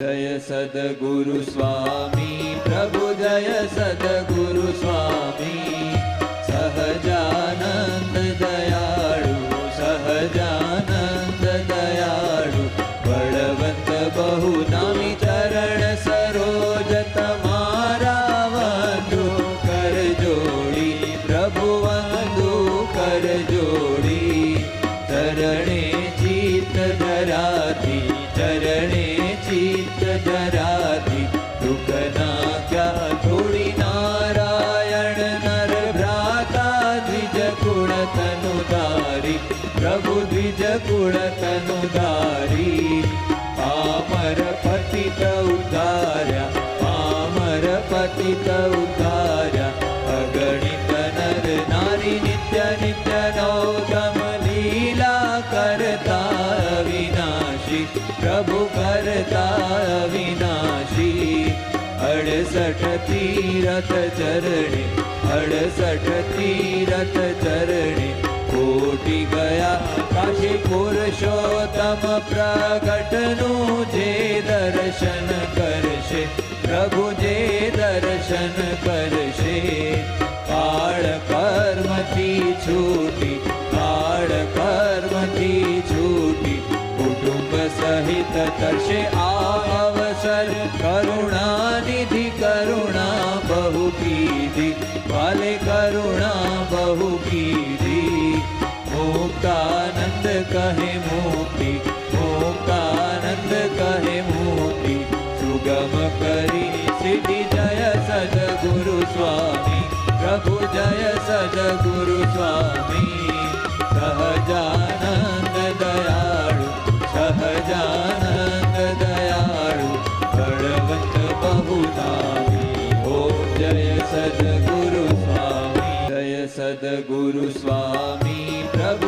જય સદગુરુ સ્વામી પ્રભુ જય સદગુરુ સ્વામી સહજાનંદ દયાળુ સહજાનંદ દયાળુ બળવંત બહુ નામી ચરણ સરોજ તમારા વંદુ કર જોડી પ્રભુ વંદુ કર જોડી का तु नारायण नर भ्राता ज पुणनु प्रभु धिज पुर तनुमर पति तार आमर पति तव धार अगणितनी नित्य नित्यनो दमीला करता विनाशि प्रभु करतावि અડસઠ તીરથ ચરણે, અડસઠ તીરથ ચરણે, કોટી ગયા કાશી પુરુષોત્તમ પ્રગટનું જે દર્શન કરશે, પ્રભુ જે દર્શન કરશે. કાળ કર્મથી છૂટી કાળ કર્મથી છૂટી, કુટુંબ સહિત તરશે આ चल करुणा निधि करुणा बहु कीधि वाले करुणा बहु कीधि मुक्तानंद कहे मोती मुक्तानंद कहे मोती सुगम करी सिद्धि जय सज गुरु स्वामी, प्रभु जय सज गुरु स्वामी। સદગુરુ સ્વામી પ્રભુ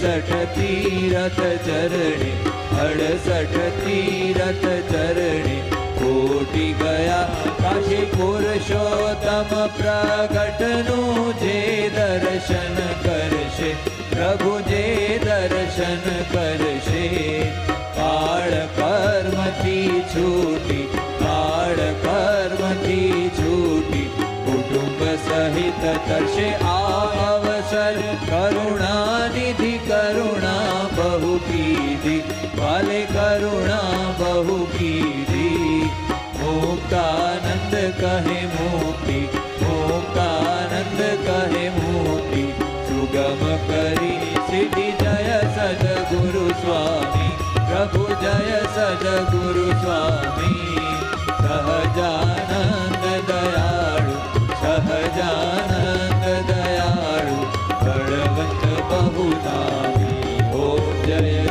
અડસઠ તીરથ ચરણે અડસઠ તીરથ ચરણે કોટી ગયા કાશી પુરુષોત્તમ પ્રગટનું જે દર્શન કરશે પ્રભુ જે દર્શન કરશે કાળ કર્મથી છૂટી કાળ કર્મથી છૂટી કુટુંબ સહિત તરશે આ અવસર કરુણાનિધિ करुणा बहु कीर्ति वाले करुणा बहु कीर्ति मुक्तानंद कहे मोती मुक्तानंद कहे मोती सुगम करी सिद्धि जय सज गुरु स्वामी, प्रभु जय सज गुरु स्वामी।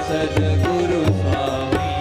सज